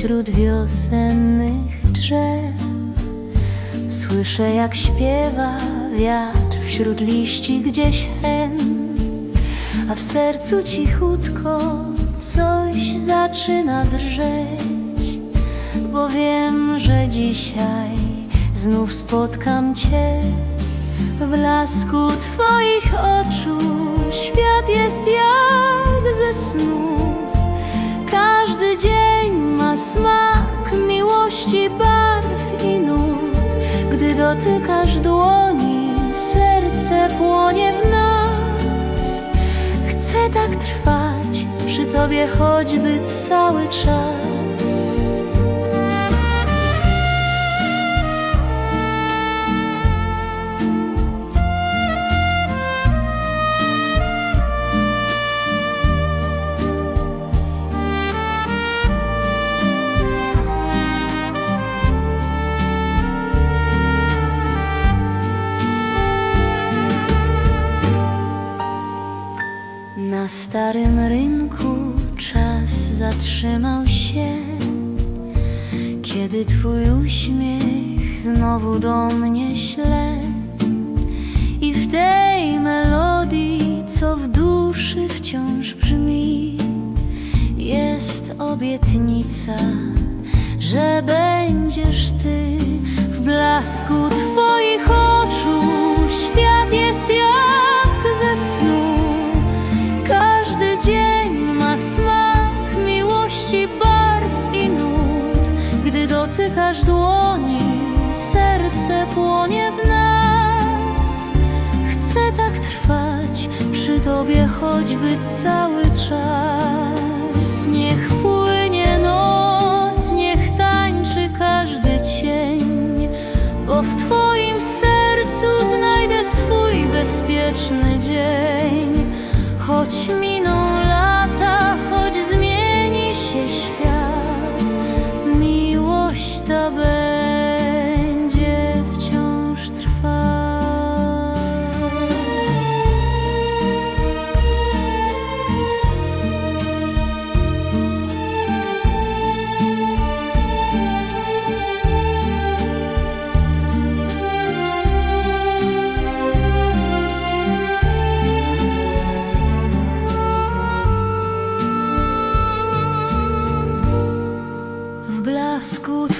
wśród wiosennych drzew. Słyszę jak śpiewa wiatr wśród liści gdzieś hen, a w sercu cichutko coś zaczyna drżeć, bo wiem, że dzisiaj znów spotkam Cię. W blasku Twoich oczu świat jest jak ze snu. Dzień ma smak miłości, barw i nut. Gdy dotykasz dłoni, serce płonie w nas. Chcę tak trwać przy Tobie choćby cały czas. Na starym rynku czas zatrzymał się, kiedy twój uśmiech znowu do mnie śle. I w tej melodii, co w duszy wciąż brzmi, jest obietnica, że będziesz ty w blasku twoich dotykasz dłoni, serce płonie w nas. Chcę tak trwać przy tobie choćby cały czas. Niech płynie noc, niech tańczy każdy cień, bo w twoim sercu znajdę swój bezpieczny dzień. Choć miną School.